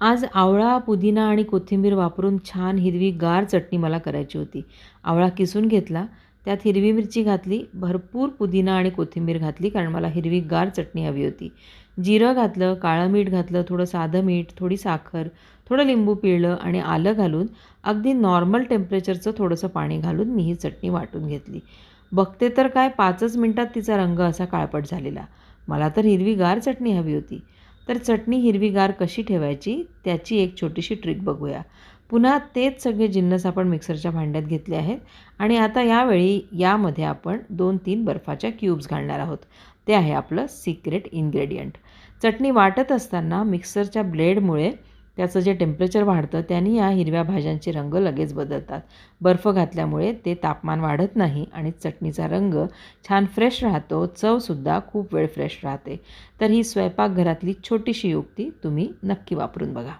आज आवळा पुदिना आणि कोथिंबीर वापरून छान हिरवी गार चटणी मला करायची होती. आवळा किसून घेतला त्यात हिरवी मिरची घातली भरपूर पुदिना आणि कोथिंबीर घातली कारण मला हिरवी गार चटणी हवी होती. जिरं घातलं काळं मीठ घातलं थोडं साधं मीठ थोडी साखर थोडं लिंबू पिळलं आणि आलं घालून अगदी नॉर्मल टेम्परेचरचं थोडंसं पाणी घालून मी ही चटणी वाटून घेतली. बघते तर काय पाचच मिनटात तिचा रंग असा काळपट झालेला. मला तर हिरवी गार चटणी हवी होती. तर चटणी हिरवीगार कशी ठेवायची त्याची एक छोटीशी ट्रिक बघूया. पुन्हा तेच सगळे जिन्नस आपण मिक्सरच्या भांड्यात घेतले आहेत आणि आता यावेळी यामध्ये आपण दोन तीन बर्फाच्या क्यूब्स घालणार आहोत. ते आहे आपलं सिक्रेट इन्ग्रेडियंट चटणी वाटत असताना मिक्सरच्या ब्लेडमुळे त्याचं जे टेम्परेचर वाढतं त्याने या हिरव्या भाज्यांचे रंग लगेच बदलतात. बर्फ घातल्यामुळे ते तापमान वाढत नाही आणि चटणीचा रंग छान फ्रेश राहतो चवसुद्धा खूप वेळ फ्रेश राहते. तर ही स्वयंपाकघरातली छोटीशी युक्ती तुम्ही नक्की वापरून बघा.